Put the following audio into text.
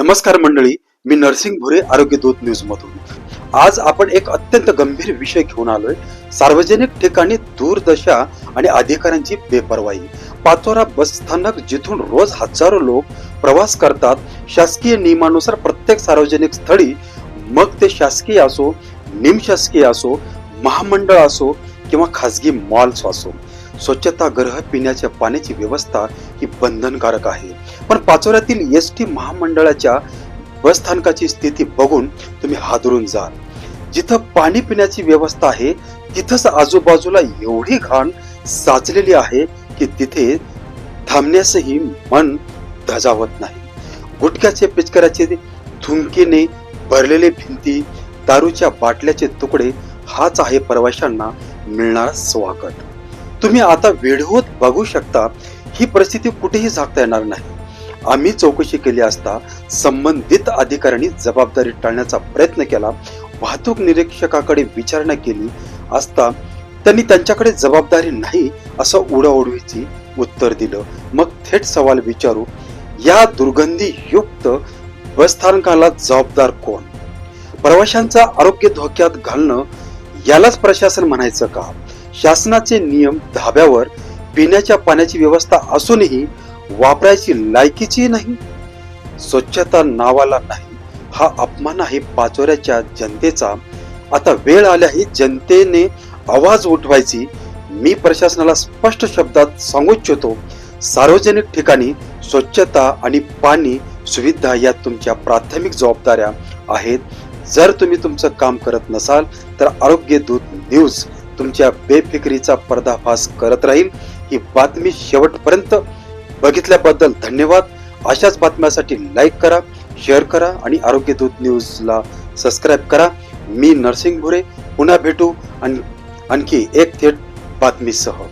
नमस्कार मंडळी मी नरसिंग भुरे आरोग्य दूत न्यूज मधून. आज आपण एक अत्यंत गंभीर विषय घेऊन आलोय. सार्वजनिक ठिकाणी दूरदशा आणि अधिकाऱ्यांची बेपरवाई पाचोरा बस स्थानक जिथून रोज हजारो लोक प्रवास करतात शासकीय नियमानुसार प्रत्येक सार्वजनिक स्थळी मग ते शासकीय असो निमशासकीय असो महामंडळ असो किंवा खासगी मॉल्स असो. स्वच्छतागृह पिण्याच्या पाण्याची व्यवस्था ही बंधनकारक आहे. पण पाचोऱ्यातील एस टी महामंडळाच्या बस स्थानकाची स्थिती बघून तुम्ही हादरून जाल. जिथं पाणी पिण्याची व्यवस्था आहे तिथंच आजूबाजूला एवढी घाण साचलेली आहे की तिथे थांबण्यासही मन धजावत नाही. गुटख्याचे पिचकऱ्याचे थुंकीने भरलेले भिंती दारूच्या बाटल्याचे तुकडे हाच आहे प्रवाशांना मिळणारा स्वागत. तुम्ही आता व्हिडिओत बघू शकता ही परिस्थिती कुठेही झाकता येणार नाही. आम्ही चौकशी केली असता संबंधित अधिकाऱ्यांनी जबाबदारी टाळण्याचा प्रयत्न केला वाहतूक निरीक्षकाकडे विचारणा केली असता त्यांनी त्यांच्याकडे जबाबदारी नाही असं उडवडवीची उत्तर दिलं. मग थेट सवाल विचारू या दुर्गंधी युक्त बसस्थानकाला जबाबदार कोण? प्रवाशांचा आरोग्य धोक्यात घालणं यालाच प्रशासन म्हणायचं का? शासनाचे नियम धाब्यावर पिण्याच्या पाण्याची व्यवस्था असूनही वापरायची लायकीची नाही. स्वच्छता नावाला नाही हा अपमान आहे पाचोऱ्याच्या जनतेचा. आता वेळ आल्याही जनतेने आवाज उठवायची मी प्रशासनाला स्पष्ट शब्दात सांगू इच्छितो सार्वजनिक ठिकाणी स्वच्छता आणि पाणी सुविधा या तुमच्या प्राथमिक जबाबदाऱ्या आहेत. जर तुम्ही तुमचं काम करत नसाल तर आरोग्य दूत न्यूज तुमच्या बेफिक्रीचा पर्दाफाश करत राहील. ही बातमी शेवटपर्यंत बघितल्याबद्दल धन्यवाद. अशाच बातम्यासाठी लाईक करा शेअर करा आणि आरोग्यदूत न्यूजला सबस्क्राईब करा. मी नरसिंग भुरे पुन्हा भेटू आणि आणखी एक थेट बातमीसह.